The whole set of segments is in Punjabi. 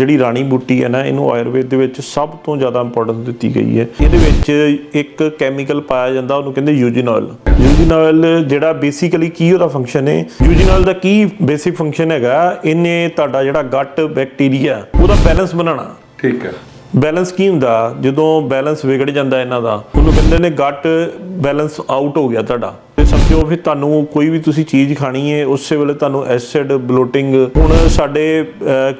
ਜਿਹੜੀ ਰਾਣੀ ਬੂਟੀ ਹੈ ਨਾ ਇਹਨੂੰ ਆਯੁਰਵੇਦ ਦੇ ਵਿੱਚ ਸਭ ਤੋਂ ਜ਼ਿਆਦਾ ਇੰਪੋਰਟੈਂਸ ਦਿੱਤੀ ਗਈ ਹੈ। ਇਹਦੇ ਵਿੱਚ ਇੱਕ ਕੈਮੀਕਲ ਪਾਇਆ ਜਾਂਦਾ ਉਹਨੂੰ ਕਹਿੰਦੇ ਯੂਜਿਨ ਆਇਲ ਯੂਜਿਨ ਆਇਲ ਜਿਹੜਾ ਬੇਸਿਕਲੀ ਕੀ ਉਹਦਾ ਫੰਕਸ਼ਨ ਹੈ? ਯੂਜਿਨ ਆਇਲ ਦਾ ਕੀ ਬੇਸਿਕ ਫੰਕਸ਼ਨ ਹੈਗਾ? ਇਹਨੇ ਤੁਹਾਡਾ ਜਿਹੜਾ ਗੱਟ ਬੈਕਟੀਰੀਆ ਉਹਦਾ ਬੈਲੈਂਸ ਬਣਾਉਣਾ। ਠੀਕ ਹੈ। ਬੈਲੈਂਸ ਕੀ ਹੁੰਦਾ? ਜਦੋਂ ਬੈਲੈਂਸ ਵਿਗੜ ਜਾਂਦਾ ਇਹਨਾਂ ਦਾ ਉਹਨੂੰ ਕਹਿੰਦੇ ਨੇ ਗੱਟ ਬੈਲੈਂਸ ਆਊਟ ਹੋ ਗਿਆ ਤੁਹਾਡਾ। ਸਮਝੋ ਵੀ ਤੁਹਾਨੂੰ ਕੋਈ ਵੀ ਤੁਸੀਂ ਚੀਜ਼ ਖਾਣੀ ਹੈ, ਉਸੇ ਵੇਲੇ ਤੁਹਾਨੂੰ ਐਸਿਡ ਬਲੋਟਿੰਗ ਹੁਣ ਸਾਡੇ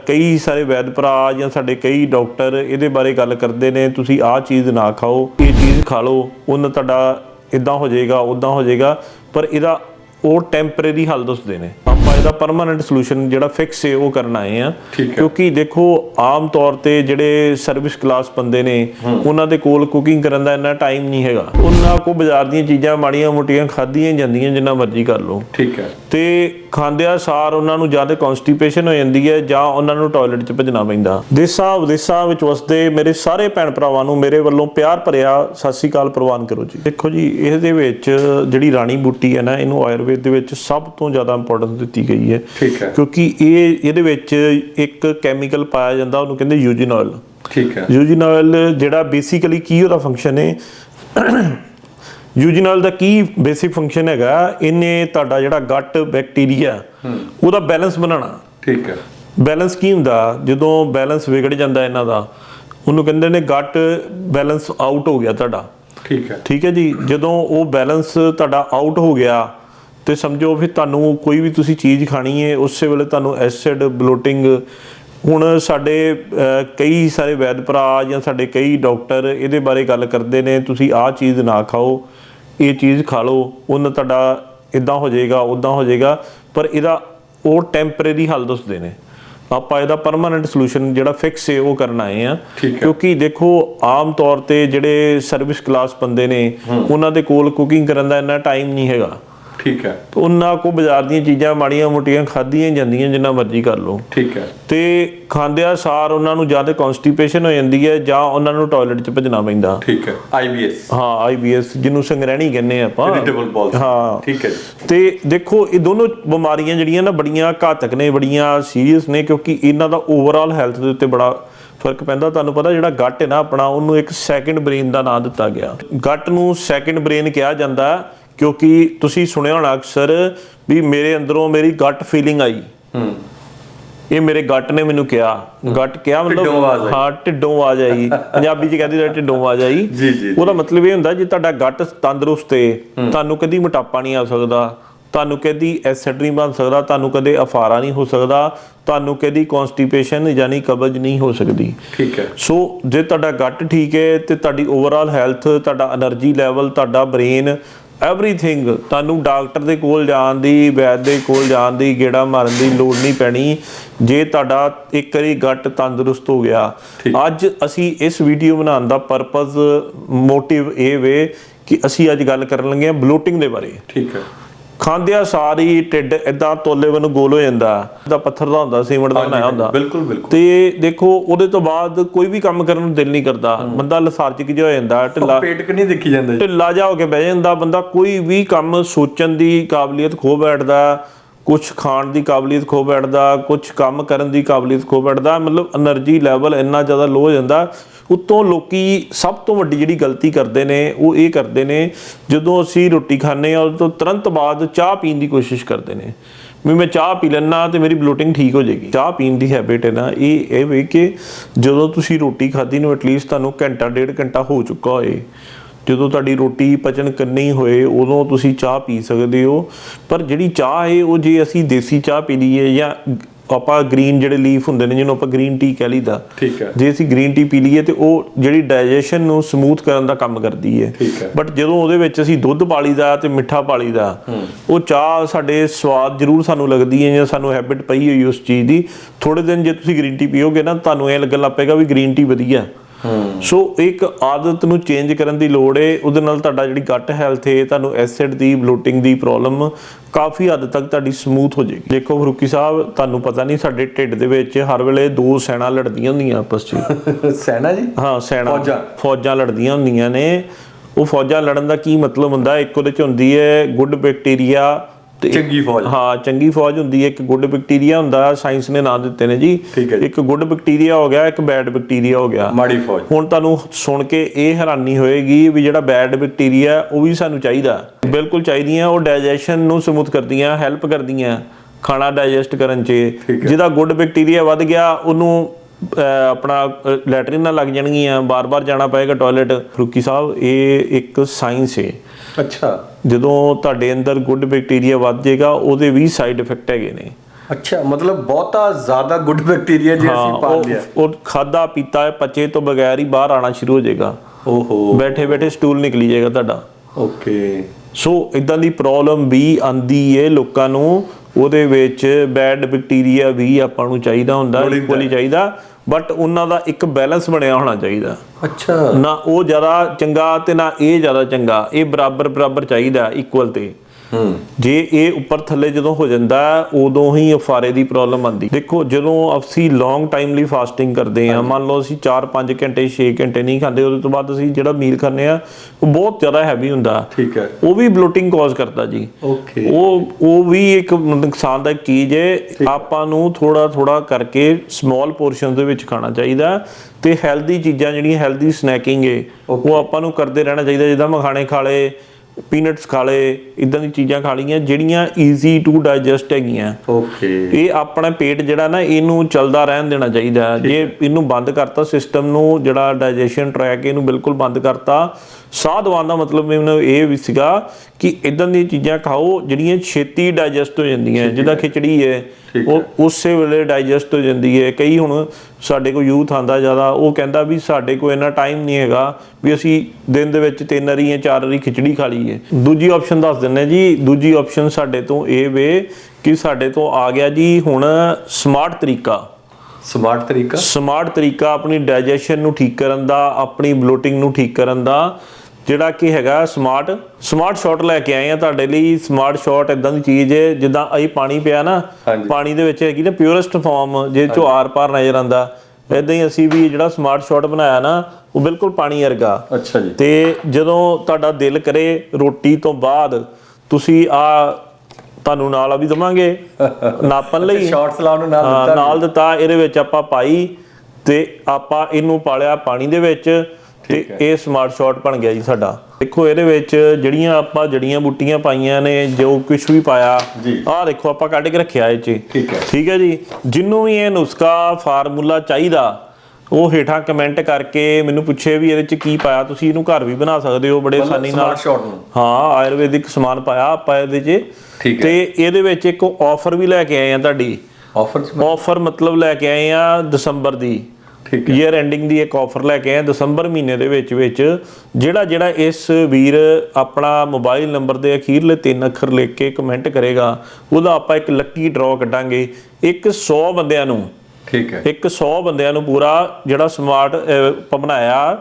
ਕਈ ਸਾਰੇ ਵੈਦ ਭਰਾ ਜਾਂ ਸਾਡੇ ਕਈ ਡਾਕਟਰ ਇਹਦੇ ਬਾਰੇ ਗੱਲ ਕਰਦੇ ਨੇ, ਤੁਸੀਂ ਆਹ ਚੀਜ਼ ਨਾ ਖਾਓ, ਇਹ ਚੀਜ਼ ਖਾ ਲਓ, ਉਹਨਾਂ ਤੁਹਾਡਾ ਇਦਾਂ ਹੋ ਜਾਏਗਾ ਉਦਾਂ ਹੋ ਜਾਏਗਾ, ਪਰ ਇਹਦਾ ਉਹ ਟੈਂਪਰੇਰੀ ਹੱਲ ਦੱਸਦੇ ਨੇ। ਇਹਦਾ ਪਰਮਾਨੈਂਟ ਸੋਲੂਸ਼ਨ ਜਿਹੜਾ ਫਿਕਸ ਹੈ ਉਹ ਕਰਨ ਆਏ ਆ। ਕਿਉਂਕਿ ਦੇਖੋ ਆਮ ਤੌਰ ਤੇ ਜਿਹੜੇ ਸਰਵਿਸ ਕਲਾਸ ਬੰਦੇ ਨੇ ਉਹਨਾਂ ਦੇ ਕੋਲ ਕੁਕਿੰਗ ਕਰਨ ਦਾ ਇੰਨਾ ਟਾਈਮ ਨਹੀਂ ਹੈਗਾ। ਉਹਨਾਂ ਕੋ ਬਾਜ਼ਾਰ ਦੀਆਂ ਚੀਜ਼ਾਂ ਮਾੜੀਆਂ ਮੋਟੀਆਂ ਖਾਧੀਆਂ ਜਾਂਦੀਆਂ ਜਿੰਨਾ ਮਰਜ਼ੀ ਕਰ ਲਓ। ਠੀਕ ਹੈ। ਤੇ ਖਾਂਦਿਆਂ ਸਾਰ ਉਹਨਾਂ ਨੂੰ ਜਾਂ ਤੇ ਕਨਸਟੀਪੇਸ਼ਨ ਹੋ ਜਾਂਦੀ ਹੈ ਜਾਂ ਉਹਨਾਂ ਨੂੰ ਟਾਇਲਟ 'ਚ ਭੱਜਣਾ ਪੈਂਦਾ। ਦੇਸਾਂ ਵਿਦੇਸਾਂ ਵਿੱਚ ਵਸਦੇ ਮੇਰੇ ਸਾਰੇ ਭੈਣ ਭਰਾਵਾਂ ਨੂੰ ਮੇਰੇ ਵੱਲੋਂ ਪਿਆਰ ਭਰਿਆ ਸਤਿ ਸ੍ਰੀ ਅਕਾਲ ਪ੍ਰਵਾਨ ਕਰੋ ਜੀ। ਦੇਖੋ ਜੀ ਇਹਦੇ ਵਿੱਚ ਜਿਹੜੀ ਰਾਣੀ ਬੂਟੀ ਹੈ ਨਾ ਇਹਨੂੰ ਆਯੁਰਵੇਦ ਦੇ ਵਿੱਚ ਸਭ ਤੋਂ ਜ਼ਿਆਦਾ ਇੰਪੋਰਟੈਂਸ ਦਿੱਤੀ ਗਈ ਹੈ। ਠੀਕ ਹੈ। ਕਿਉਂਕਿ ਇਹ ਇਹਦੇ ਵਿੱਚ ਇੱਕ ਕੈਮੀਕਲ ਪਾਇਆ ਜਾਂਦਾ ਉਹਨੂੰ ਕਹਿੰਦੇ ਯੂਜਿਨ ਆਇਲ ਠੀਕ ਹੈ। ਯੂਜਿਨ ਆਇਲ ਜਿਹੜਾ ਬੇਸਿਕਲੀ ਕੀ ਉਹਦਾ ਫੰਕਸ਼ਨ ਹੈ? ਯੂਜਿਨ ਆਇਲ ਦਾ ਕੀ ਬੇਸਿਕ ਫੰਕਸ਼ਨ ਹੈਗਾ? ਇਹਨੇ ਤੁਹਾਡਾ ਜਿਹੜਾ ਗੱਟ ਬੈਕਟੀਰੀਆ ਉਹਦਾ ਬੈਲੈਂਸ ਬਣਾਉਣਾ। ਠੀਕ ਹੈ। ਬੈਲੈਂਸ ਕੀ ਹੁੰਦਾ? ਜਦੋਂ ਬੈਲੈਂਸ ਵਿਗੜ ਜਾਂਦਾ ਇਹਨਾਂ ਦਾ ਉਹਨੂੰ ਕਹਿੰਦੇ ਨੇ ਗੱਟ ਬੈਲੈਂਸ ਆਊਟ ਹੋ ਗਿਆ ਤੁਹਾਡਾ। ਠੀਕ ਹੈ। ਠੀਕ ਹੈ ਜੀ? ਜਦੋਂ ਉਹ ਬੈਲੈਂਸ ਤੁਹਾਡਾ ਆਊਟ ਹੋ ਗਿਆ ਤੇ ਸਮਝੋ ਫਿਰ ਤੁਹਾਨੂੰ ਕੋਈ ਵੀ ਤੁਸੀਂ ਚੀਜ਼ ਖਾਣੀ ਹੈ ਉਸੇ ਵੇਲੇ ਤੁਹਾਨੂੰ ਐਸਿਡ ਬਲੋਟਿੰਗ ਹੁਣ ਸਾਡੇ ਕਈ ਸਾਰੇ ਵੈਦ ਭਰਾ ਜਾਂ ਸਾਡੇ ਕਈ ਡਾਕਟਰ ਇਹਦੇ ਬਾਰੇ ਗੱਲ ਕਰਦੇ ਨੇ ਤੁਸੀਂ ਆਹ ਚੀਜ਼ ਨਾ ਖਾਓ ਇਹ ਚੀਜ਼ ਖਾ ਲਓ ਉਹਨਾਂ ਤੁਹਾਡਾ ਇਦਾਂ ਹੋ ਜਾਏਗਾ ਉਦਾਂ ਹੋ ਜਾਏਗਾ ਪਰ ਇਹਦਾ ਉਹ ਟੈਂਪਰੇਰੀ ਹੱਲ ਦੱਸਦੇ ਨੇ। ਆਪਾਂ ਇਹਦਾ ਪਰਮਾਨੈਂਟ ਸੋਲੂਸ਼ਨ ਜਿਹੜਾ ਫਿਕਸ ਹੈ ਉਹ ਕਰਨ ਆਏ ਆ। ਕਿਉਂਕਿ ਦੇਖੋ ਆਮ ਤੌਰ ਤੇ ਜਿਹੜੇ ਸਰਵਿਸ ਕਲਾਸ ਬੰਦੇ ਨੇ ਉਹਨਾਂ ਦੇ ਕੋਲ ਕੁਕਿੰਗ ਕਰਨ ਦਾ ਇੰਨਾ ਟਾਈਮ ਨਹੀਂ ਹੈਗਾ। ਠੀਕ ਹੈ। ਉਹਨਾਂ ਕੋ ਬਾਜ਼ਾਰ ਦੀਆਂ ਚੀਜ਼ਾਂ ਮਾੜੀਆਂ ਮੋਟੀਆਂ ਖਾਧੀਆਂ ਜਾਂਦੀਆਂ ਜਿੰਨਾ ਮਰਜ਼ੀ ਕਰ ਲਓ। ਠੀਕ ਹੈ। ਤੇ ਖਾਂਦਿਆਂ ਸਾਰ ਉਹਨਾਂ ਨੂੰ ਜਾਂ ਤੇ ਕਨਸਟੀਪੇਸ਼ਨ ਹੋ ਜਾਂਦੀ ਹੈ ਜਾਂ ਉਹਨਾਂ ਨੂੰ ਟਾਇਲਟ 'ਚ ਭੱਜਣਾ ਪੈਂਦਾ। ਠੀਕ ਹੈ। ਆਈਬੀਐਸ ਹਾਂ ਆਈਬੀਐਸ ਜਿਹਨੂੰ ਸੰਗ੍ਰਹਿਣੀ ਕਹਿੰਦੇ ਆਪਾਂ। ਇਰੀਟੇਬਲ ਬਾਲ ਹਾਂ। ਠੀਕ ਹੈ ਤੇ ਦੇਖੋ ਇਹ ਦੋਨੋਂ ਬਿਮਾਰੀਆਂ ਜਿਹੜੀਆਂ ਨਾ ਬੜੀਆਂ ਘਾਤਕ ਨੇ ਬੜੀਆਂ ਸੀਰੀਅਸ ਨੇ ਕਿਉਂਕਿ ਇਹਨਾਂ ਦਾ ਓਵਰਆਲ ਹੈਲਥ ਦੇ ਉੱਤੇ ਬੜਾ ਫ਼ਰਕ ਪੈਂਦਾ। ਤੁਹਾਨੂੰ ਪਤਾ ਜਿਹੜਾ ਗੱਟ ਹੈ ਨਾ ਆਪਣਾ ਉਹਨੂੰ ਇੱਕ ਸੈਕੰਡ ਬ੍ਰੇਨ ਦਾ ਨਾਮ ਦਿੱਤਾ ਗਿਆ। ਗੱਟ ਨੂੰ ਸੈਕੰਡ ਬ੍ਰੇਨ ਕਿਹਾ ਜਾਂਦਾ। ਹੈ, ਕਿਉਂਕਿ ਤੁਸੀਂ ਸੁਣਿਆ ਹੋਣਾ ਅਕਸਰ ਵੀ ਮੇਰੇ ਅੰਦਰੋਂ ਮੇਰੀ ਗਟ ਫੀਲਿੰਗ ਆਈ। ਹੂੰ। ਇਹ ਮੇਰੇ ਗੱਟ ਨੇ ਮੈਨੂੰ ਕਿਹਾ। ਗੱਟ ਕਿਹਾ ਮਤਲਬ ਹਾਂ ਢਿੱਡੋਂ ਆਵਾਜ਼ ਆਈ। ਪੰਜਾਬੀ ਚ ਕਹਿੰਦੇ ਜਿਹੜਾ ਢਿੱਡੋਂ ਆਵਾਜ਼ ਆਈ। ਉਹਦਾ ਮਤਲਬ ਇਹ ਹੁੰਦਾ ਜੇ ਤੁਹਾਡਾ ਗੱਟ ਤੰਦਰੁਸਤ ਹੈ। ਤੁਹਾਨੂੰ ਕਦੀ ਮੋਟਾਪਾ ਨਹੀਂ ਆ ਸਕਦਾ। ਤੁਹਾਨੂੰ ਕਦੀ ਐਸਿਡ ਨਹੀਂ ਬਣ ਸਕਦਾ। ਤੁਹਾਨੂੰ ਕਦੇ ਅਫਾਰਾ ਨਹੀਂ ਹੋ ਸਕਦਾ। ਤੁਹਾਨੂੰ ਕਦੀ ਕਨਸਟੀਪੇਸ਼ਨ ਯਾਨੀ ਕਬਜ਼ ਨਹੀਂ ਹੋ ਸਕਦੀ। ਠੀਕ ਹੈ। ਸੋ ਜੇ ਤੁਹਾਡਾ ਗੱਟ ਠੀਕ ਹੈ ਤੇ ਤੁਹਾਡੀ ਓਵਰਆਲ ਹੈਲਥ ਤੁਹਾਡਾ એનર્ਜੀ ਲੈਵਲ ਤੁਹਾਡਾ ਬ੍ਰੇਨ ਐਵਰੀਥਿੰਗ ਤੁਹਾਨੂੰ ਡਾਕਟਰ ਦੇ ਕੋਲ ਜਾਣ ਦੀ ਵੈਦ ਦੇ ਕੋਲ ਜਾਣ ਦੀ ਗੇੜਾ ਮਾਰਨ ਦੀ ਲੋੜ ਨਹੀਂ ਪੈਣੀ। ਜੇ ਤੁਹਾਡਾ ਇੱਕ ਵਾਰੀ ਗੱਟ ਤੰਦਰੁਸਤ ਹੋ ਗਿਆ। ਅੱਜ ਅਸੀਂ ਇਸ ਵੀਡੀਓ ਬਣਾਉਣ ਦਾ ਪਰਪਸ ਮੋਟਿਵ ਇਹ ਵੇ ਕਿ ਅਸੀਂ ਅੱਜ ਗੱਲ ਕਰਨ ਲੱਗੇ ਹਾਂ ਬਲੋਟਿੰਗ ਦੇ ਬਾਰੇ। ਠੀਕ ਹੈ। ਖਾਂਦਿਆ ਸਾਰ ਟਿੱਡ ਇਦਾਂ ਤੋਲੇ ਵੱਲ ਗੋਲ ਹੋ ਜਾਂਦਾ। ਦਾ ਪੱਥਰ ਦਾ ਹੁੰਦਾ ਸੀਮਟ ਦਾ ਬਣਾਇਆ ਹੁੰਦਾ। ਬਿਲਕੁਲ ਬਿਲਕੁਲ। ਤੇ ਦੇਖੋ ਉਹਦੇ ਤੋਂ ਬਾਅਦ ਕੋਈ ਵੀ ਕੰਮ ਕਰਨ ਨੂੰ ਦਿਲ ਨਹੀਂ ਕਰਦਾ। ਬੰਦਾ ਲਸਾਰਚਿਕ ਜਿਹਾ ਹੋ ਜਾਂਦਾ ਢਿੱਲਾ ਪੇਟਕ ਨਹੀਂ ਦੇਖੀ ਜਾਂਦਾ ਢਿੱਲਾ ਜਾ ਹੋ ਕੇ ਬਹਿ ਜਾਂਦਾ। ਬੰਦਾ ਕੋਈ ਵੀ ਕੰਮ ਸੋਚਣ ਦੀ ਕਾਬਲੀਅਤ ਖੋ ਬੈਠਦਾ ਕੁਝ ਖਾਣ ਦੀ ਕਾਬਲੀਅਤ ਖੋ ਬੈਠਦਾ ਕੁਝ ਕੰਮ ਕਰਨ ਦੀ ਕਾਬਲੀਅਤ ਖੋ ਬੈਠਦਾ ਮਤਲਬ એનર્ਜੀ ਲੈਵਲ ਇੰਨਾ ਜ਼ਿਆਦਾ ਲੋ ਹੋ ਜਾਂਦਾ। ਉੱਤੋਂ ਲੋਕੀ ਸਭ ਤੋਂ ਵੱਡੀ ਜਿਹੜੀ ਗਲਤੀ ਕਰਦੇ ਨੇ, ਉਹ ਇਹ ਕਰਦੇ ਨੇ, ਜਦੋਂ ਅਸੀਂ ਰੋਟੀ ਖਾਂਦੇ ਆ ਉਸ ਤੋਂ ਤੁਰੰਤ ਬਾਅਦ ਚਾਹ ਪੀਣ ਦੀ ਕੋਸ਼ਿਸ਼ ਕਰਦੇ ਨੇ। ਵੀ ਮੈਂ ਚਾਹ ਪੀ ਲੈਣਾ ਤੇ ਮੇਰੀ ਬਲੋਟਿੰਗ ਠੀਕ ਹੋ ਜਾਏਗੀ। ਚਾਹ ਪੀਣ ਦੀ ਹੈਬਿਟ ਹੈ ਨਾ, ਇਹ ਇਹ ਵੇ ਕਿ ਜਦੋਂ ਤੁਸੀਂ ਰੋਟੀ ਖਾਧੀ ਨੂੰ ਐਟਲੀਸਟ ਤੁਹਾਨੂੰ ਘੰਟਾ, ਡੇਢ ਘੰਟਾ ਹੋ ਚੁੱਕਾ ਹੋਏ, ਜਦੋਂ ਤੁਹਾਡੀ ਰੋਟੀ ਪਚਣ ਕਰਨੀ ਹੋਏ, ਉਦੋਂ ਤੁਸੀਂ ਚਾਹ ਪੀ ਸਕਦੇ ਹੋ। ਪਰ ਜਿਹੜੀ ਚਾਹ ਹੈ, ਉਹ ਜੇ ਅਸੀਂ ਦੇਸੀ ਚਾਹ ਪੀ ਲਈਏ ਜਾਂ ਆਪਾਂ ਗ੍ਰੀਨ ਜਿਹੜੇ ਲੀਫ ਹੁੰਦੇ ਨੇ ਜਿਹਨੂੰ ਆਪਾਂ ਗ੍ਰੀਨ ਟੀ ਕਹਿ ਲਈਦਾ ਠੀਕ ਹੈ। ਜੇ ਅਸੀਂ ਗ੍ਰੀਨ ਟੀ ਪੀ ਲਈਏ ਤੇ ਉਹ ਜਿਹੜੀ ਡਾਈਜੈਸ਼ਨ ਨੂੰ ਸਮੂਥ ਕਰਨ ਦਾ ਕੰਮ ਕਰਦੀ ਹੈ। ਬਟ ਜਦੋਂ ਉਹਦੇ ਵਿੱਚ ਅਸੀਂ ਦੁੱਧ ਪਾਲੀਦਾ ਤੇ ਮਿੱਠਾ ਪਾਲੀਦਾ ਉਹ ਚਾਹ ਸਾਡੇ ਸਵਾਦ ਜ਼ਰੂਰ ਸਾਨੂੰ ਲੱਗਦੀ ਹੈ ਜਾਂ ਸਾਨੂੰ ਹੈਬਿਟ ਪਈ ਹੋਈ ਉਸ ਚੀਜ਼ ਦੀ। ਥੋੜੇ ਦਿਨ ਜੇ ਤੁਸੀਂ ਗ੍ਰੀਨ ਟੀ ਪੀਓਗੇ ਨਾ ਤੁਹਾਨੂੰ ਇਹ ਲੱਗਣ ਲੱਗ ਪਏਗਾ ਵੀ ਗ੍ਰੀਨ ਟੀ ਵਧੀਆ। ਸੋ ਇੱਕ ਆਦਤ ਨੂੰ ਚੇਂਜ ਕਰਨ ਦੀ ਲੋੜ ਹੈ ਉਹਦੇ ਨਾਲ ਤੁਹਾਡਾ ਜਿਹੜੀ ਗੱਟ ਹੈਲਥ ਹੈ ਤੁਹਾਨੂੰ ਐਸਿਡ ਦੀ ਬਲੋਟਿੰਗ ਦੀ ਪ੍ਰੋਬਲਮ ਕਾਫੀ ਹੱਦ ਤੱਕ ਤੁਹਾਡੀ ਸਮੂਥ ਹੋ ਜਾਏਗੀ। ਦੇਖੋ ਫਰੂਕੀ ਸਾਹਿਬ ਤੁਹਾਨੂੰ ਪਤਾ ਨਹੀਂ ਸਾਡੇ ਢਿੱਡ ਦੇ ਵਿੱਚ ਹਰ ਵੇਲੇ ਦੋ ਸੈਨਾ ਲੜਦੀਆਂ ਹੁੰਦੀਆਂ ਆਪਸ 'ਚ। ਸੈਨਾ ਜੀ? ਹਾਂ ਸੈਨਾ ਫੌਜਾਂ। ਫੌਜਾਂ ਲੜਦੀਆਂ ਹੁੰਦੀਆਂ ਨੇ। ਉਹ ਫੌਜਾਂ ਲੜਨ ਦਾ ਕੀ ਮਤਲਬ ਹੁੰਦਾ? ਇੱਕ ਉਹਦੇ ਚ ਹੁੰਦੀ ਹੈ ਗੁੱਡ ਬੈਕਟੀਰੀਆ ਤੇ ਚੰਗੀ ਫੌਜ। ਹਾਂ ਚੰਗੀ ਫੌਜ ਹੁੰਦੀ ਹੈ ਇੱਕ ਗੁੱਡ ਬੈਕਟੀਰੀਆ ਹੁੰਦਾ ਸਾਇੰਸ ਨੇ ਨਾਂ ਦਿੱਤੇ ਨੇ ਜੀ। ਇੱਕ ਗੁੱਡ ਬੈਕਟੀਰੀਆ ਹੋ ਗਿਆ ਇੱਕ ਬੈਡ ਬੈਕਟੀਰੀਆ ਹੋ ਗਿਆ। ਮਾੜੀ ਫੌਜ। ਹੁਣ ਤੁਹਾਨੂੰ ਸੁਣ ਕੇ ਇਹ ਹੈਰਾਨੀ ਹੋਏਗੀ ਵੀ ਜਿਹੜਾ ਬੈਡ ਬੈਕਟੀਰੀਆ ਉਹ ਵੀ ਸਾਨੂੰ ਚਾਹੀਦਾ। ਬਿਲਕੁਲ ਚਾਹੀਦੀਆਂ ਉਹ ਡਾਈਜੈਸ਼ਨ ਨੂੰ ਸਮੂਥ ਕਰਦੀਆਂ ਹੈਲਪ ਕਰਦੀਆਂ ਖਾਣਾ ਡਾਈਜੈਸਟ ਕਰਨ 'ਚ। ਜਿਹਦਾ ਗੁੱਡ ਬੈਕਟੀਰੀਆ ਵੱਧ ਗਿਆ ਉਹਨੂੰ ਆਪਣਾ ਲੈਟਰਿਨ ਨਾਲ ਲੱਗ ਜਾਣਗੀਆਂ ਬਾਰ-ਬਾਰ ਜਾਣਾ ਪਏਗਾ ਟਾਇਲਟ ਫਰੂਕੀ ਸਾਹਿਬ ਇਹ ਇੱਕ ਸਾਇੰਸ ਹੈ ਅੱਛਾ। ਜਦੋਂ ਤੁਹਾਡੇ ਅੰਦਰ ਗੁੱਡ ਬੈਕਟੀਰੀਆ ਵੱਧ ਜਾਏਗਾ ਉਹਦੇ ਵੀ ਸਾਈਡ ਇਫੈਕਟ ਹੈਗੇ ਨੇ। ਅੱਛਾ ਮਤਲਬ ਬਹੁਤਾ ਜ਼ਿਆਦਾ ਗੁੱਡ ਬੈਕਟੀਰੀਆ ਜੇ ਅਸੀਂ ਪਾ ਲਿਆ। ਉਹ ਖਾਦਾ ਪੀਤਾ ਪਚੇ ਤੋਂ ਬਗੈਰ ਹੀ ਬਾਹਰ ਆਣਾ ਸ਼ੁਰੂ ਹੋ ਜਾਏਗਾ। ਓਹੋ। ਬੈਠੇ ਬੈਠੇ ਸਟੂਲ ਨਿਕਲੀ ਜਾਏਗਾ ਤੁਹਾਡਾ। ਓਕੇ। ਸੋ ਇਦਾਂ ਦੀ ਪ੍ਰੋਬਲਮ ਵੀ ਆਂਦੀ ਏ ਲੋਕਾਂ ਨੂੰ। ਉਹਦੇ ਵਿੱਚ ਬੈਡ ਬੈਕਟੀਰੀਆ ਵੀ ਆਪਾਂ ਨੂੰ ਚਾਹੀਦਾ ਹੁੰਦਾ ਇਕੁਅਲੀ ਚਾਹੀਦਾ ਬਟ ਉਹਨਾਂ ਦਾ ਇੱਕ ਬੈਲੈਂਸ ਬਣਿਆ ਹੋਣਾ ਚਾਹੀਦਾ। ਅੱਛਾ। ਨਾ ਉਹ ਜ਼ਿਆਦਾ ਚੰਗਾ ਤੇ ਨਾ ਇਹ ਜ਼ਿਆਦਾ ਚੰਗਾ ਇਹ ਬਰਾਬਰ ਬਰਾਬਰ ਚਾਹੀਦਾ ਇਕੁਅਲ ਤੇ। ਜੇ ਇਹ ਉੱਪਰ ਥੱਲੇ ਜਦੋਂ ਹੋ ਜਾਂਦਾ ਉਦੋਂ ਹੀ ਅਫਾਰੇ ਦੀ ਪ੍ਰੋਬਲਮ ਆਉਂਦੀ। ਦੇਖੋ ਜਦੋਂ ਅਸੀਂ ਲੌਂਗ ਟਾਈਮ ਲਈ ਫਾਸਟਿੰਗ ਕਰਦੇ ਆ ਮੰਨ ਲਓ ਅਸੀਂ 4-5 ਘੰਟੇ 6 ਘੰਟੇ ਨਹੀਂ ਖਾਂਦੇ ਉਹਦੇ ਤੋਂ ਬਾਅਦ ਅਸੀਂ ਜਿਹੜਾ ਮੀਲ ਖਾਂਦੇ ਆ ਉਹ ਬਹੁਤ ਜ਼ਿਆਦਾ ਹੈਵੀ ਹੁੰਦਾ। ਠੀਕ ਹੈ। ਉਹ ਵੀ ਬਲੋਟਿੰਗ ਕਾਜ਼ ਕਰਦਾ ਜੀ। ਓਕੇ ਉਹ ਉਹ ਵੀ ਇੱਕ ਨੁਕਸਾਨਦਾਇਕ ਚੀਜ਼ ਹੈ। ਆਪਾਂ ਨੂੰ ਥੋੜਾ ਥੋੜਾ ਕਰਕੇ ਸਮਾਲ ਪੋਰਸ਼ਨ ਦੇ ਵਿੱਚ ਖਾਣਾ ਚਾਹੀਦਾ ਤੇ ਹੈਲਦੀ ਚੀਜ਼ਾਂ ਜਿਹੜੀਆਂ ਹੈਲਦੀ ਸਨੈਕਿੰਗ ਹੈ ਉਹ ਆਪਾਂ ਨੂੰ ਕਰਦੇ ਰਹਿਣਾ ਚਾਹੀਦਾ ਜਿੱਦਾਂ ਮਖਾਣੇ ਖਾ ਲਏ ਪੀਨਟਸ ਖਾ ਲਏ ਇਦਾਂ ਦੀ ਚੀਜ਼ਾਂ ਖਾ ਲਈਆਂ ਜਿਹੜੀਆਂ ਈਜ਼ੀ ਟੂ ਡਾਈਜੈਸਟ ਹੈਗੀਆਂ। ਓਕੇ ਇਹ ਆਪਣਾ ਪੇਟ ਜਿਹੜਾ ਨਾ ਇਹਨੂੰ ਚੱਲਦਾ ਰਹਿਣ ਦੇਣਾ ਚਾਹੀਦਾ। ਜੇ ਇਹਨੂੰ ਬੰਦ ਕਰਤਾ ਸਿਸਟਮ ਨੂੰ ਜਿਹੜਾ ਡਾਈਜੈਸ਼ਨ ਟਰੈਕ ਇਹਨੂੰ ਬਿਲਕੁਲ ਬੰਦ ਕਰਤਾ ਦਵਾਉਣ ਦਾ ਮਤਲਬ ਮੈਨੂੰ ਇਹ ਵੀ ਸੀਗਾ ਕਿ ਇਦਾਂ ਦੀਆਂ ਚੀਜ਼ਾਂ ਖਾਓ ਜਿਹੜੀਆਂ ਛੇਤੀ ਡਾਈਜੈਸਟ ਹੋ ਜਾਂਦੀਆਂ ਜਿੱਦਾਂ ਖਿਚੜੀ ਹੈ ਉਹ ਉਸੇ ਵੇਲੇ ਡਾਈਜੈਸਟ ਹੋ ਜਾਂਦੀ ਹੈ। ਕਈ ਹੁਣ ਸਾਡੇ ਕੋਲ ਯੂਥ ਆਂਦਾ ਜ਼ਿਆਦਾ ਉਹ ਕਹਿੰਦਾ ਵੀ ਸਾਡੇ ਕੋਲ ਇੰਨਾ ਟਾਈਮ ਨਹੀਂ ਹੈਗਾ ਵੀ ਅਸੀਂ ਦਿਨ ਦੇ ਵਿੱਚ ਤਿੰਨ ਵਾਰੀ ਜਾਂ ਚਾਰ ਵਾਰੀ ਖਿਚੜੀ ਖਾ ਲਈਏ। ਦੂਜੀ ਆਪਸ਼ਨ ਦੱਸ ਦਿੰਨੇ ਜੀ। ਦੂਜੀ ਆਪਸ਼ਨ ਸਾਡੇ ਤੋਂ ਇਹ ਵੇ ਕਿ ਸਾਡੇ ਤੋਂ ਆ ਗਿਆ ਜੀ ਹੁਣ ਸਮਾਰਟ ਤਰੀਕਾ। ਸਮਾਰਟ ਤਰੀਕਾ? ਸਮਾਰਟ ਤਰੀਕਾ ਆਪਣੀ ਡਾਈਜੈਸ਼ਨ ਨੂੰ ਠੀਕ ਕਰਨ ਦਾ ਆਪਣੀ ਬਲੋਟਿੰਗ ਨੂੰ ਠੀਕ ਕਰਨ ਦਾ। ਜਿਹੜਾ ਕਿ ਹੈਗਾ ਸਮਾਰਟ ਸਮਾਰਟ ਸ਼ਾਟ ਲੈ ਕੇ ਆਏ ਆ ਤੁਹਾਡੇ ਲਈ। ਸਮਾਰਟ ਸ਼ਾਟ ਇਦਾਂ ਦੀ ਚੀਜ਼ ਹੈ ਜਿੱਦਾਂ ਅਸੀਂ ਪਾਣੀ ਪਿਆ ਨਾ। ਪਾਣੀ ਦੇ ਵਿੱਚ ਹੈਗੀ ਨਾ ਪਿਓਰੈਸਟ ਫਾਰਮ ਜੇ ਚੋਂ ਆਰ ਪਾਰ ਨਜ਼ਰ ਆਂਦਾ ਇਦਾਂ ਹੀ ਅਸੀਂ ਵੀ ਜਿਹੜਾ ਸਮਾਰਟ ਸ਼ਾਟ ਬਣਾਇਆ ਨਾ ਉਹ ਬਿਲਕੁਲ ਪਾਣੀ ਵਰਗਾ। ਅੱਛਾ ਜੀ। ਤੇ ਜਦੋਂ ਤੁਹਾਡਾ ਦਿਲ ਕਰੇ ਰੋਟੀ ਤੋਂ ਬਾਅਦ ਤੁਸੀਂ ਆ ਤੁਹਾਨੂੰ ਨਾਲ ਆ ਵੀ ਦਵਾਂਗੇ ਨਾਪਣ ਲਈ। ਸ਼ਾਰਟਸ ਲਾਉਣ ਨੂੰ ਨਾਲ ਦਿੱਤਾ ਨਾਲ ਦਿੱਤਾ ਇਹਦੇ ਵਿੱਚ ਆਪਾਂ ਪਾਈ ਤੇ ਆਪਾਂ ਇਹਨੂੰ ਪਾਲਿਆ ਪਾਣੀ ਦੇ ਵਿੱਚ। ਤੇ ਇਹ ਸਮਾਰਟ ਸ਼ਾਟ ਬਣ ਗਿਆ ਜੀ ਸਾਡਾ। ਦੇਖੋ ਇਹਦੇ ਵਿੱਚ ਜਿਹੜੀਆਂ ਆਪਾਂ ਜੜੀਆਂ ਬੂਟੀਆਂ ਪਾਈਆਂ ਨੇ ਜੋ ਕੁਝ ਵੀ ਪਾਇਆ। ਆਹ ਦੇਖੋ ਆਪਾਂ ਕੱਢ ਕੇ ਰੱਖਿਆ ਇਹ ਚ। ਠੀਕ ਹੈ। ਜੀ। ਜਿੰਨੂੰ ਵੀ ਇਹ ਨੁਸਖਾ ਫਾਰਮੂਲਾ ਚਾਹੀਦਾ ਉਹ ਹੇਠਾਂ ਕਮੈਂਟ ਕਰਕੇ ਮੈਨੂੰ ਪੁੱਛੇ ਵੀ ਇਹਦੇ ਚ ਕੀ ਪਾਇਆ। ਤੁਸੀਂ ਇਹਨੂੰ ਘਰ ਵੀ ਬਣਾ ਸਕਦੇ ਹੋ ਬੜੇ ਆਸਾਨੀ ਨਾਲ। ਹਾਂ ਆਯੁਰਵੈਦਿਕ ਸਮਾਨ ਪਾਇਆ ਆਪਾਂ ਇਹਦੇ 'ਚ। ਤੇ ਇਹਦੇ ਵਿੱਚ ਇੱਕ ਆਫਰ ਵੀ ਲੈ ਕੇ ਆਏ ਆ ਤੁਹਾਡੀ। ਆਫਰ ਆਫਰ ਮਤਲਬ ਲੈ ਕੇ ਆਏ ਆ ਦਸੰਬਰ ਦੀ। ਈਅਰ ਐਂਡਿੰਗ ਦੀ ਇੱਕ ਆਫਰ ਲੈ ਕੇ ਆਏ ਦਸੰਬਰ ਮਹੀਨੇ ਦੇ ਵਿੱਚ ਵਿੱਚ। ਜਿਹੜਾ ਜਿਹੜਾ ਇਸ ਵੀਰ ਆਪਣਾ ਮੋਬਾਈਲ ਨੰਬਰ ਦੇ ਅਖੀਰਲੇ ਤਿੰਨ ਅੱਖਰ ਲਿਖ ਕੇ ਕਮੈਂਟ ਕਰੇਗਾ ਉਹਦਾ ਆਪਾਂ ਇੱਕ ਲੱਕੀ ਡਰਾਅ ਕੱਢਾਂਗੇ। ਇੱਕ 100 ਬੰਦਿਆਂ ਨੂੰ ਠੀਕ ਹੈ। ਇੱਕ 100 ਬੰਦਿਆਂ ਨੂੰ ਪੂਰਾ ਜਿਹੜਾ ਸਮਾਰਟ ਬਣਾਇਆ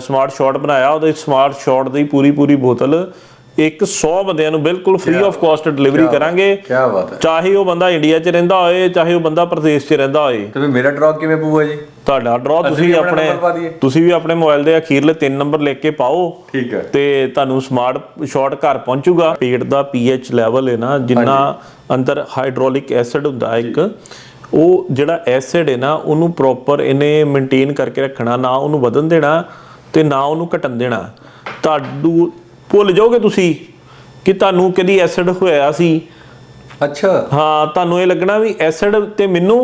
ਸਮਾਰਟ ਸ਼ਾਟ ਬਣਾਇਆ ਉਹਦੇ ਸਮਾਰਟ ਸ਼ਾਟ ਦੀ ਪੂਰੀ ਪੂਰੀ ਬੋਤਲ ਇੱਕ 100 ਬੰਦਿਆਂ ਨੂੰ ਬਿਲਕੁਲ ਫ੍ਰੀ ਆਫ ਕਾਸਟ ਡਿਲੀਵਰੀ ਕਰਾਂਗੇ। ਕੀ ਬਾਤ ਹੈ। ਚਾਹੇ ਉਹ ਬੰਦਾ ਇੰਡੀਆ 'ਚ ਰਹਿੰਦਾ ਹੋਏ ਚਾਹੇ ਉਹ ਬੰਦਾ ਪ੍ਰਦੇਸ਼ 'ਚ ਰਹਿੰਦਾ ਹੋਏ। ਤੇ ਮੇਰਾ ਡਰਾਅ ਕਿਵੇਂ ਪਊਗਾ ਜੀ? ਤੁਹਾਡਾ ਡਰਾ ਤੁਸੀਂ ਆਪਣਾ। ਤੁਸੀਂ ਵੀ ਆਪਣੇ ਮੋਬਾਈਲ ਦੇ ਅਖੀਰਲੇ ਤਿੰਨ ਨੰਬਰ ਲਿਖ ਕੇ ਪਾਓ। ਠੀਕ ਹੈ। ਤੇ ਤੁਹਾਨੂੰ ਸਮਾਰਟ ਸ਼ਾਟ ਘਰ ਪਹੁੰਚੂਗਾ। ਪੇਟ ਦਾ ਪੀਐਚ ਲੈਵਲ ਹੈ ਨਾ ਜਿੰਨਾ ਅੰਦਰ ਹਾਈਡ੍ਰੋਲਿਕ ਐਸਿਡ ਹੁੰਦਾ ਹੈ ਇੱਕ ਉਹ ਜਿਹੜਾ ਐਸਿਡ ਹੈ ਨਾ ਉਹਨੂੰ ਪ੍ਰੋਪਰ ਇਹਨੇ ਮੇਨਟੇਨ ਕਰਕੇ ਰੱਖਣਾ ਨਾ ਉਹਨੂੰ ਵਧਣ ਦੇਣਾ ਤੇ ਨਾ ਉਹਨੂੰ ਘਟਣ ਦੇਣਾ। ਤੁਹਾਨੂੰ ਭੁੱਲ ਜਾਓਗੇ ਤੁਸੀਂ ਕਿ ਤੁਹਾਨੂੰ ਕਦੀ ਐਸਿਡ ਹੋਇਆ ਸੀ? ਅੱਛਾ। ਹਾਂ ਤੁਹਾਨੂੰ ਇਹ ਲੱਗਣਾ ਵੀ ਐਸਿਡ ਤੇ ਮੈਨੂੰ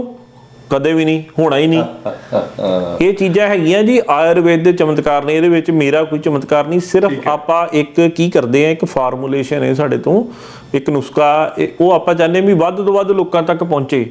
ਕਦੇ ਵੀ ਨਹੀਂ ਹੋਣਾ ਹੀ ਨਹੀਂ। ਇਹ ਚੀਜ਼ਾਂ ਹੈਗੀਆਂ ਜੀ ਆਯੁਰਵੇਦ ਦੇ ਚਮਤਕਾਰ ਨੇ ਇਹਦੇ ਵਿੱਚ ਮੇਰਾ ਕੋਈ ਚਮਤਕਾਰ ਨਹੀਂ। ਸਿਰਫ ਆਪਾਂ ਇੱਕ ਕੀ ਕਰਦੇ ਆ ਇੱਕ ਫਾਰਮੂਲੇਸ਼ਨ ਹੈ ਸਾਡੇ ਤੋਂ ਇੱਕ ਨੁਸਖਾ ਉਹ ਆਪਾਂ ਚਾਹੁੰਦੇ ਹਾਂ ਵੀ ਵੱਧ ਤੋਂ ਵੱਧ ਲੋਕਾਂ ਤੱਕ ਪਹੁੰਚੇ।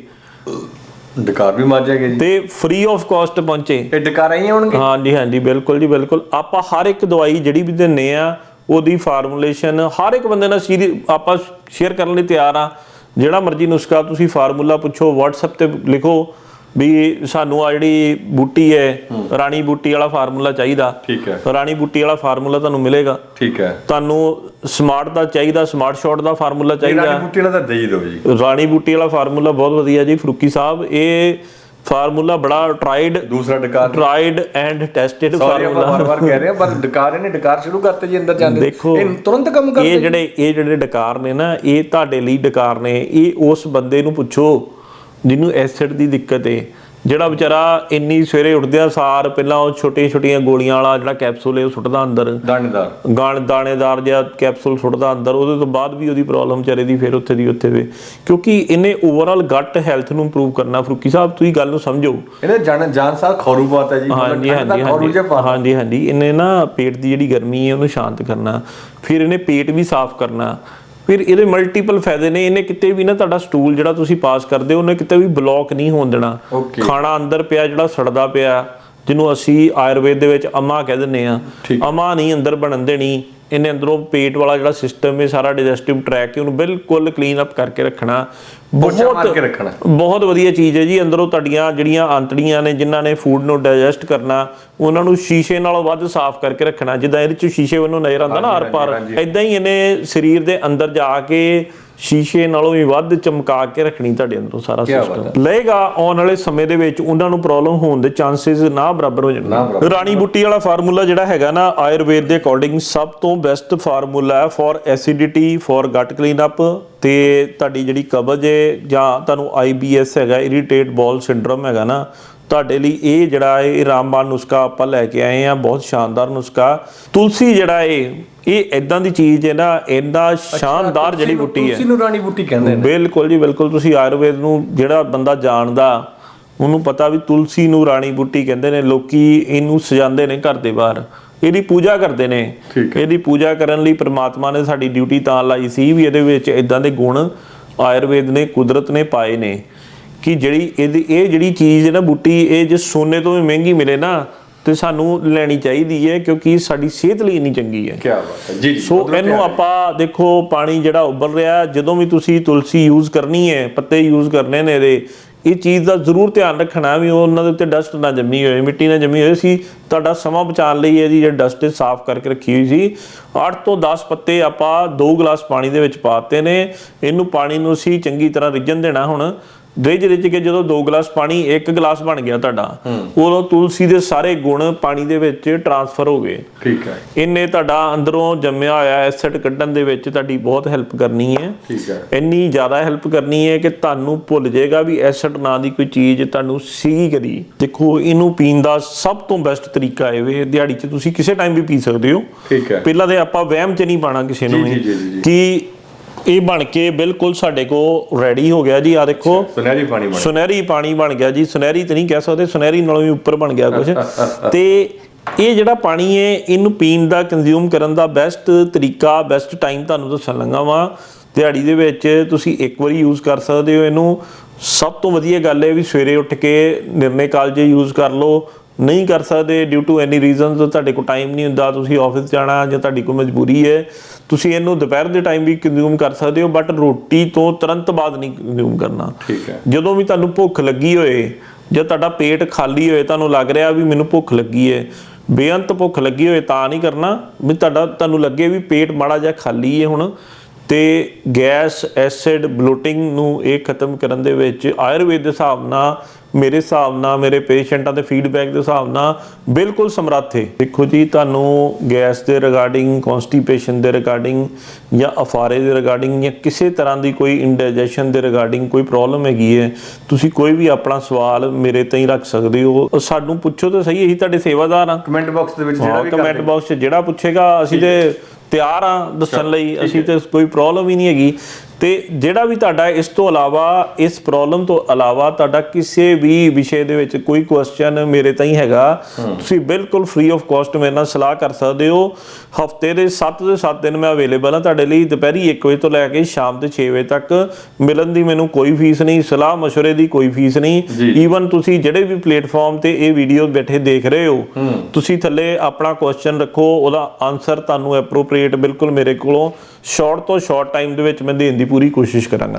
ਡਕਾਰ ਵੀ ਮਾਰ ਜਾਏਗਾ ਜੀ। ਤੇ ਫ੍ਰੀ ਆਫ ਕਾਸਟ ਪਹੁੰਚੇ। ਇਹ ਡਕਾਰ ਆਈ ਹੋਣਗੇ ਹਾਂਜੀ ਹਾਂਜੀ ਬਿਲਕੁਲ ਜੀ ਬਿਲਕੁਲ। ਆਪਾਂ ਹਰ ਇੱਕ ਦਵਾਈ ਜਿਹੜੀ ਵੀ ਦਿੰਨੇ ਆ ਉਹਦੀ ਫਾਰਮੂਲੇਸ਼ਨ ਹਰ ਇੱਕ ਬੰਦੇ ਨਾਲ ਸੀਰੀ ਆਪਾਂ ਸ਼ੇਅਰ ਕਰਨ ਲਈ ਤਿਆਰ ਆ। ਜਿਹੜਾ ਮਰਜ਼ੀ ਨੁਸਖਾ ਤੁਸੀਂ ਫਾਰਮੂਲਾ ਪੁੱਛੋ WhatsApp ਤੇ ਲਿਖੋ ਵੀ ਸਾਨੂੰ ਆ ਜਿਹੜੀ ਬੂਟੀ ਹੈ ਰਾਣੀ ਬੂਟੀ ਵਾਲਾ ਫਾਰਮੂਲਾ ਚਾਹੀਦਾ। ਠੀਕ ਹੈ। ਰਾਣੀ ਬੂਟੀ ਵਾਲਾ ਫਾਰਮੂਲਾ ਤੁਹਾਨੂੰ ਮਿਲੇਗਾ। ਠੀਕ ਹੈ। ਤੁਹਾਨੂੰ ਸਮਾਰਟ ਦਾ ਚਾਹੀਦਾ ਸਮਾਰਟ ਸ਼ਾਟ ਦਾ ਫਾਰਮੂਲਾ ਚਾਹੀਦਾ ਰਾਣੀ ਬੂਟੀ ਤਾਂ ਦੇ ਹੀ ਦਿਓ ਜੀ। ਰਾਣੀ ਬੂਟੀ ਵਾਲਾ ਫਾਰਮੂਲਾ ਬਹੁਤ ਵਧੀਆ ਜੀ ਫਰੂਕੀ ਸਾਹਿਬ। ਇਹ ਫਾਰਮੂਲਾ ਬੜਾ ਟਰਾਈਡ ਦੂਸਰਾ ਡਕਾਰ ਟਰਾਈਡ ਐਂਡ ਟੈਸਟਡ ਫਾਰਮੂਲਾ। ਵਾਰ-ਵਾਰ ਕਹਿ ਰਹੇ ਹਾਂ ਪਰ ਡਕਾਰ ਇਹਨੇ ਡਕਾਰ ਸ਼ੁਰੂ ਕਰਤੇ ਜੀ ਅੰਦਰ ਜਾਂਦੇ। ਦੇਖੋ, ਇਹ ਤੁਰੰਤ ਕੰਮ ਇਹ ਕਰਦੇ ਜਿਹੜੇ ਇਹ ਜਿਹੜੇ ਡਕਾਰ ਨੇ ਨਾ ਇਹ ਤੁਹਾਡੇ ਲਈ ਡਕਾਰ ਨੇ। ਇਹ ਉਸ ਬੰਦੇ ਨੂੰ ਪੁੱਛੋ ਜਿਹਨੂੰ ਐਸਿਡ ਦੀ ਦਿੱਕਤ ਏ। ਜਿਹੜਾ ਵਿਚਾਰਾ ਇੰਨੀ ਸਵੇਰੇ ਉੱਠਦਿਆਂ ਸਾਰ ਪਹਿਲਾਂ ਉਹ ਛੋਟੀਆਂ ਛੋਟੀਆਂ ਗੋਲੀਆਂ ਵਾਲਾ ਜਿਹੜਾ ਕੈਪਸੂਲ ਹੈ ਉਹ ਸੁੱਟਦਾ ਅੰਦਰ। ਦਾਣੇਦਾਰ। ਗਾਣ ਦਾਣੇਦਾਰ ਜਿਹਾ ਕੈਪਸੂਲ ਸੁੱਟਦਾ ਅੰਦਰ ਉਹਦੇ ਤੋਂ ਬਾਅਦ ਵੀ ਉਹਦੀ ਪ੍ਰੋਬਲਮ ਵਿਚਾਰੇ ਦੀ ਫਿਰ ਉੱਥੇ ਦੀ ਉੱਥੇ ਵੇ। ਕਿਉਂਕਿ ਇਹਨੇ ਓਵਰਆਲ ਗੱਟ ਹੈਲਥ ਨੂੰ ਇੰਪਰੂਵ ਕਰਨਾ। ਫਰੂਕੀ ਸਾਹਿਬ ਤੁਸੀਂ ਗੱਲ ਨੂੰ ਸਮਝੋ। ਇਹਨੇ ਜਾਨ ਜਾਨ ਸਾਹ ਖੌਰੂ ਬਾਤ ਹੈ ਜੀ ਹਾਂਜੀ ਹਾਂਜੀ ਹਾਂਜੀ ਹਾਂਜੀ। ਇਹਨੇ ਨਾ ਪੇਟ ਦੀ ਜਿਹੜੀ ਗਰਮੀ ਹੈ ਉਹਨੂੰ ਸ਼ਾਂਤ ਕਰਨਾ। ਫਿਰ ਇਹਨੇ ਪੇਟ ਵੀ ਸਾਫ਼ ਕਰਨਾ। ਫਿਰ ਇਹਦੇ ਮਲਟੀਪਲ ਫਾਇਦੇ ਨੇ ਇਹਨੇ ਕਿਤੇ ਵੀ ਨਾ ਤੁਹਾਡਾ ਸਟੂਲ ਜਿਹੜਾ ਤੁਸੀਂ ਪਾਸ ਕਰਦੇ ਹੋ ਉਹਨੇ ਕਿਤੇ ਵੀ ਬਲੌਕ ਨਹੀਂ ਹੋਣ ਦੇਣਾ. ਖਾਣਾ ਅੰਦਰ ਪਿਆ ਜਿਹੜਾ ਸੜਦਾ ਪਿਆ ਜਿਹਨੂੰ ਅਸੀਂ ਆਯੁਰਵੇਦ ਦੇ ਵਿੱਚ ਅਮਾ ਕਹਿ ਦਿੰਦੇ ਆ। ਅਮਾ ਨਹੀਂ ਅੰਦਰ ਬਣਨ ਦੇਣੀ ਇਹਨੇ ਅੰਦਰੋਂ ਪੇਟ ਵਾਲਾ ਜਿਹੜਾ ਸਿਸਟਮ ਹੈ ਸਾਰਾ ਡਾਈਜੈਸਟਿਵ ਟਰੈਕ ਉਹਨੂੰ ਬਿਲਕੁਲ ਕਲੀਨ ਅਪ ਕਰਕੇ ਰੱਖਣਾ ਪੋਚਾ ਮਾਰ ਕੇ ਰੱਖਣਾ। ਬਹੁਤ ਵਧੀਆ ਚੀਜ਼ ਹੈ ਜੀ। ਅੰਦਰੋਂ ਤੁਹਾਡੀਆਂ ਜਿਹੜੀਆਂ ਆਂਤੜੀਆਂ ਨੇ ਜਿਨ੍ਹਾਂ ਨੇ ਫੂਡ ਨੂੰ ਡਾਈਜੈਸਟ ਕਰਨਾ ਉਹਨਾਂ ਨੂੰ ਸ਼ੀਸ਼ੇ ਨਾਲੋਂ ਵੱਧ ਸਾਫ਼ ਕਰਕੇ ਰੱਖਣਾ। ਜਿੱਦਾਂ ਇਹਦੇ ਚ ਸ਼ੀਸ਼ੇ ਵੱਲੋਂ ਨਜ਼ਰ ਆਉਂਦਾ ਨਾ ਹਾਂਜੀ, ਆਰ ਪਾਰ। ਇਦਾਂ ਹੀ ਇਹਨੇ ਸਰੀਰ ਦੇ ਅੰਦਰ ਜਾ ਕੇ ਸ਼ੀਸ਼ੇ ਨਾਲੋਂ ਵੀ ਵੱਧ ਚਮਕਾ ਕੇ ਰੱਖਣੀ ਤੁਹਾਡੇ ਅੰਦਰੋਂ ਸਾਰਾ ਸਿਸਟਮ ਲਏਗਾ ਆਉਣ ਵਾਲੇ ਸਮੇਂ ਦੇ ਵਿੱਚ ਉਹਨਾਂ ਨੂੰ ਪ੍ਰੋਬਲਮ ਹੋਣ ਦੇ ਚਾਂਸਸ ਨਾ ਬਰਾਬਰ ਹੋ ਜਾਣਗੇ। ਰਾਣੀ ਬੁੱਟੀ ਵਾਲਾ ਫਾਰਮੂਲਾ ਜਿਹੜਾ ਹੈਗਾ ਨਾ ਆਯੁਰਵੇਦ ਦੇ ਅਕੋਰਡਿੰਗ ਸਭ ਤੋਂ ਬੈਸਟ ਫਾਰਮੂਲਾ ਹੈ for acidity for gut clean up ਤੇ ਤੁਹਾਡੀ ਜਿਹੜੀ ਕਬਜ਼ ਹੈ ਜਾਂ ਤੁਹਾਨੂੰ ਆਈਬੀਐਸ ਹੈਗਾ ਇਰੀਟੇਟ ਬॉल ਸਿੰਡਰੋਮ ਹੈਗਾ ਨਾ ਤੁਹਾਡੇ ਲਈ ਇਹ ਜਿਹੜਾ ਹੈ ਇਹ ਰਾਮਬਾਣ ਨੁਸਖਾ ਆਪਾਂ ਲੈ ਕੇ ਆਏ ਆ ਬਹੁਤ ਸ਼ਾਨਦਾਰ ਨੁਸਖਾ। ਤੁਲਸੀ ਜਿਹੜਾ ਹੈ ਇਹ ਇਦਾਂ ਦੀ ਚੀਜ਼ ਹੈ ਨਾ ਇੰਨਾ ਸ਼ਾਨਦਾਰ ਜੜੀ ਬੁੱਟੀ ਹੈ ਤੁਸੀਂ ਨੂੰ ਰਾਣੀ ਬੂਟੀ ਕਹਿੰਦੇ ਨੇ। ਬਿਲਕੁਲ ਜੀ ਬਿਲਕੁਲ ਤੁਸੀਂ ਆਯੁਰਵੇਦ ਨੂੰ ਜਿਹੜਾ ਬੰਦਾ ਜਾਣਦਾ ਉਹਨੂੰ ਪਤਾ ਵੀ ਤੁਲਸੀ ਨੂੰ ਰਾਣੀ ਬੂਟੀ ਕਹਿੰਦੇ ਨੇ ਲੋਕੀ ਇਹਨੂੰ ਸਜਾਉਂਦੇ ਨੇ ਘਰ ਦੇ ਬਾਹਰ। ਇਹਦੀ ਪੂਜਾ ਕਰਦੇ ਨੇ। ਇਹਦੀ ਪੂਜਾ ਕਰਨ ਲਈ ਪ੍ਰਮਾਤਮਾ ਨੇ ਸਾਡੀ ਡਿਊਟੀ ਤਾਂ ਲਾਈ ਸੀ ਵੀ ਇਹਦੇ ਵਿੱਚ ਇਦਾਂ ਦੇ ਗੁਣ ਆਯੁਰਵੇਦ ਨੇ ਕੁਦਰਤ ਨੇ ਪਾਏ ਨੇ ਕਿ ਜਿਹੜੀ ਇਹਦੀ ਇਹ ਜਿਹੜੀ ਚੀਜ਼ ਹੈ ਨਾ ਬੂਟੀ ਇਹ ਜੇ ਸੋਨੇ ਤੋਂ ਵੀ ਮਹਿੰਗੀ ਮਿਲੇ ਨਾ ਤੇ ਸਾਨੂੰ ਲੈਣੀ ਚਾਹੀਦੀ ਹੈ ਕਿਉਂਕਿ ਸਾਡੀ ਸਿਹਤ ਲਈ ਇੰਨੀ ਚੰਗੀ ਹੈ। ਕੀ ਬਾਤ ਹੈ। ਜੀ ਜੀ ਸੋ ਇਹਨੂੰ ਆਪਾਂ ਦੇਖੋ ਪਾਣੀ ਜਿਹੜਾ ਉੱਬਲ ਰਿਹਾ ਜਦੋਂ ਵੀ ਤੁਸੀਂ ਤੁਲਸੀ ਯੂਜ਼ ਕਰਨੀ ਹੈ ਪੱਤੇ ਯੂਜ਼ ਕਰਨੇ ਨੇ ਇਹਦੇ ਇਹ ਚੀਜ਼ ਦਾ ਜ਼ਰੂਰ ਧਿਆਨ ਰੱਖਣਾ ਵੀ ਉਹਨਾਂ ਦੇ ਉੱਤੇ ਡਸਟ ਨਾ ਜੰਮੀ ਹੋਏ, ਮਿੱਟੀ ਨਾ ਜੰਮੀ ਹੋਏ। ਸੀ ਤੁਹਾਡਾ ਸਮਾਂ ਬਚਾਉਣ ਲਈ ਇਹਦੀ ਜਿਹੜੀ ਡਸਟ ਸਾਫ਼ ਕਰਕੇ ਰੱਖੀ ਹੋਈ ਸੀ। 8 ਤੋਂ 10 ਪੱਤੇ ਆਪਾਂ 2 ਗਲਾਸ ਪਾਣੀ ਦੇ ਵਿੱਚ ਪਾਤੇ ਨੇ। ਇਹਨੂੰ ਪਾਣੀ ਨੂੰ ਅਸੀਂ ਚੰਗੀ ਤਰ੍ਹਾਂ ਰਿੱਝਣ ਦੇਣਾ ਹੁਣ। ਰਿੱਝ ਰਿੱਝ ਕੇ ਜਦੋਂ 2 ਗਲਾਸ ਪਾਣੀ 1 ਗਲਾਸ ਬਣ ਗਿਆ ਤੁਹਾਡਾ ਉਦੋਂ ਤੁਲਸੀ ਦੇ ਸਾਰੇ ਗੁਣ ਪਾਣੀ ਦੇ ਵਿੱਚ ਟਰਾਂਸਫਰ ਹੋ ਗਏ। ਠੀਕ ਹੈ। ਇਹਨੇ ਤੁਹਾਡਾ ਅੰਦਰੋਂ ਜੰਮਿਆ ਹੋਇਆ ਐਸਿਡ ਕੱਢਣ ਦੇ ਵਿੱਚ ਤੁਹਾਡੀ ਬਹੁਤ ਹੈਲਪ ਕਰਨੀ ਹੈ। ਠੀਕ ਹੈ। ਇੰਨੀ ਜ਼ਿਆਦਾ ਹੈਲਪ ਕਰਨੀ ਹੈ ਕਿ ਤੁਹਾਨੂੰ ਭੁੱਲ ਜਾਏਗਾ ਵੀ ਐਸਿਡ ਨਾਂ ਦੀ ਕੋਈ ਚੀਜ਼ ਤੁਹਾਨੂੰ ਸੀਗੀ ਕਦੀ ਦੇਖੋ ਇਹਨੂੰ ਪੀਣ ਦਾ ਸਭ ਤੋਂ ਬੈਸਟ ਤਰੀਕਾ ਇਹ। ਵੇ ਦਿਹਾੜੀ 'ਚ ਤੁਸੀਂ ਕਿਸੇ ਟਾਈਮ ਵੀ ਪੀ ਸਕਦੇ ਹੋ। ਠੀਕ ਹੈ। ਪਹਿਲਾਂ ਤੇ ਆਪਾਂ ਵਹਿਮ 'ਚ ਨਹੀਂ ਪਾਣਾ ਕਿਸੇ ਨੂੰ। ਕਿ ਇਹ ਬਣ ਕੇ ਬਿਲਕੁਲ ਸਾਡੇ ਕੋ ਰੈਡੀ ਹੋ ਗਿਆ ਜੀ। ਆ ਦੇਖੋ। ਸੁਨਹਿਰੀ ਪਾਣੀ ਬਣ ਸੁਨਹਿਰੀ ਪਾਣੀ ਬਣ ਗਿਆ ਜੀ। ਸੁਨਹਿਰੀ ਤੇ ਨਹੀਂ ਕਹਿ ਸਕਦੇ ਸੁਨਹਿਰੀ ਨਾਲੋਂ ਵੀ ਉੱਪਰ ਬਣ ਗਿਆ ਕੁਝ ਤੇ ਇਹ ਜਿਹੜਾ ਪਾਣੀ ਹੈ ਇਹਨੂੰ ਪੀਣ ਦਾ ਕੰਜ਼ਿਊਮ ਕਰਨ ਦਾ ਬੈਸਟ ਤਰੀਕਾ ਬੈਸਟ ਟਾਈਮ ਤੁਹਾਨੂੰ ਦੱਸਣ ਲੱਗਾ ਵਾਂ। ਦਿਹਾੜੀ ਦੇ ਵਿੱਚ ਤੁਸੀਂ ਇੱਕ ਵਾਰੀ ਯੂਜ਼ ਕਰ ਸਕਦੇ ਹੋ ਇਹਨੂੰ। ਸਭ ਤੋਂ ਵਧੀਆ ਗੱਲ ਹੈ ਵੀ ਸਵੇਰੇ ਉੱਠ ਕੇ ਨਿਰਣੇ ਕਾਲਜੇ ਯੂਜ਼ ਕਰ ਲਓ। ਨਹੀਂ ਕਰ ਸਕਦੇ ਡਿਊ ਟੂ ਐਨੀ ਰੀਜ਼ਨਸ ਤੁਹਾਡੇ ਕੋਲ ਟਾਈਮ ਨਹੀਂ ਹੁੰਦਾ ਤੁਸੀਂ ਆਫਿਸ ਜਾਣਾ ਜਾਂ ਤੁਹਾਡੀ ਕੋਈ ਮਜਬੂਰੀ ਹੈ ਤੁਸੀਂ ਇਹਨੂੰ ਦੁਪਹਿਰ ਦੇ ਟਾਈਮ ਵੀ ਕੰਜ਼ਿਊਮ ਕਰ ਸਕਦੇ ਹੋ ਬਟ ਰੋਟੀ ਤੋਂ ਤੁਰੰਤ ਬਾਅਦ ਨਹੀਂ ਕੰਜ਼ਿਊਮ ਕਰਨਾ। ਠੀਕ ਹੈ। ਜਦੋਂ ਵੀ ਤੁਹਾਨੂੰ ਭੁੱਖ ਲੱਗੀ ਹੋਏ ਜਾਂ ਤੁਹਾਡਾ ਪੇਟ ਖਾਲੀ ਹੋਏ ਤੁਹਾਨੂੰ ਲੱਗ ਰਿਹਾ ਵੀ ਮੈਨੂੰ ਭੁੱਖ ਲੱਗੀ ਹੈ ਬੇਅੰਤ ਭੁੱਖ ਲੱਗੀ ਹੋਏ ਤਾਂ ਨਹੀਂ ਕਰਨਾ ਵੀ ਤੁਹਾਡਾ ਤੁਹਾਨੂੰ ਲੱਗੇ ਵੀ ਪੇਟ ਮਾੜਾ ਜਿਹਾ ਖਾਲੀ ਹੈ ਹੁਣ ਤੇ ਗੈਸ ਐਸਿਡ ਬਲੋਟਿੰਗ ਨੂੰ ਇਹ ਖਤਮ ਕਰਨ ਦੇ ਵਿੱਚ ਆਯੁਰਵੇਦ ਦੇ ਹਿਸਾਬ ਨਾਲ ਮੇਰੇ ਹਿਸਾਬ ਨਾਲ ਮੇਰੇ ਪੇਸ਼ੈਂਟਾਂ ਦੇ ਫੀਡਬੈਕ ਦੇ ਹਿਸਾਬ ਨਾਲ ਬਿਲਕੁਲ ਸਮਰੱਥ ਹੈ। ਦੇਖੋ ਜੀ ਤੁਹਾਨੂੰ ਗੈਸ ਦੇ ਰਿਗਾਰਡਿੰਗ ਕਨਸਟੀਪੇਸ਼ਨ ਦੇ ਰਿਗਾਰਡਿੰਗ ਜਾਂ ਅਫਾਰੇ ਦੇ ਰਿਗਾਰਡਿੰਗ ਜਾਂ ਕਿਸੇ ਤਰ੍ਹਾਂ ਦੀ ਕੋਈ ਇੰਡਾਈਜੈਸ਼ਨ ਦੇ ਰਿਗਾਰਡਿੰਗ ਕੋਈ ਪ੍ਰੋਬਲਮ ਹੈਗੀ ਹੈ ਤੁਸੀਂ ਕੋਈ ਵੀ ਆਪਣਾ ਸਵਾਲ ਮੇਰੇ ਤਾਈਂ ਰੱਖ ਸਕਦੇ ਹੋ। ਸਾਨੂੰ ਪੁੱਛੋ ਤਾਂ ਸਹੀ ਅਸੀਂ ਤੁਹਾਡੇ ਸੇਵਾਦਾਰ ਆ ਕਮੈਂਟ ਬਾਕਸ ਦੇ ਵਿੱਚ ਜਿਹੜਾ ਹਾਂ ਵੀ ਕਮੈਂਟ ਬਾਕਸ 'ਚ ਜਿਹੜਾ ਪੁੱਛੇਗਾ ਅਸੀਂ ਤੇ ਤਿਆਰ ਆ ਦੱਸਣ ਲਈ ਅਸੀਂ ਤੇ ਕੋਈ ਪ੍ਰੋਬਲਮ ਹੀ ਨਹੀਂ ਹੈਗੀ। ਤੇ ਜਿਹੜਾ ਵੀ ਤੁਹਾਡਾ ਇਸ ਤੋਂ ਇਲਾਵਾ ਇਸ ਪ੍ਰੋਬਲਮ ਤੋਂ ਇਲਾਵਾ ਤੁਹਾਡਾ ਕਿਸੇ ਵੀ ਵਿਸ਼ੇ ਦੇ ਵਿੱਚ ਕੋਈ ਕੁਐਸਚਨ ਮੇਰੇ ਤਾਈਂ ਹੈਗਾ ਤੁਸੀਂ ਬਿਲਕੁਲ ਫ੍ਰੀ ਆਫ ਕਾਸਟ ਮੇਰੇ ਨਾਲ ਸਲਾਹ ਕਰ ਸਕਦੇ ਹੋ। ਹਫ਼ਤੇ ਦੇ 7 ਦੇ 7 ਦਿਨ ਮੈਂ ਅਵੇਲੇਬਲ ਹਾਂ ਤੁਹਾਡੇ ਲਈ ਦੁਪਹਿਰੀ 1 ਵਜੇ ਤੋਂ ਲੈ ਕੇ ਸ਼ਾਮ ਦੇ 6 ਵਜੇ ਤੱਕ। ਮਿਲਣ ਦੀ ਮੈਨੂੰ ਕੋਈ ਫੀਸ ਨਹੀਂ ਸਲਾਹ مشਵਰੇ ਦੀ ਕੋਈ ਫੀਸ ਨਹੀਂ। ਈਵਨ ਤੁਸੀਂ ਜਿਹੜੇ ਵੀ ਪਲੇਟਫਾਰਮ ਤੇ ਇਹ ਵੀਡੀਓ ਬੈਠੇ ਦੇਖ ਰਹੇ ਹੋ ਤੁਸੀਂ ਥੱਲੇ ਆਪਣਾ ਕੁਐਸਚਨ ਰੱਖੋ ਉਹਦਾ ਆਨਸਰ ਤੁਹਾਨੂੰ ਐਪਰੋਪ੍ਰੀਏਟ ਬਿਲਕੁਲ ਮੇਰੇ ਕੋਲੋਂ। ਸ਼ਾਰਟ ਤੋਂ ਸ਼ਾਰਟ ਟਾਈਮ ਦੇ ਵਿੱਚ ਮੈਂ ਦੇਣ ਦੀ ਪੂਰੀ ਕੋਸ਼ਿਸ਼ ਕਰਾਂਗਾ।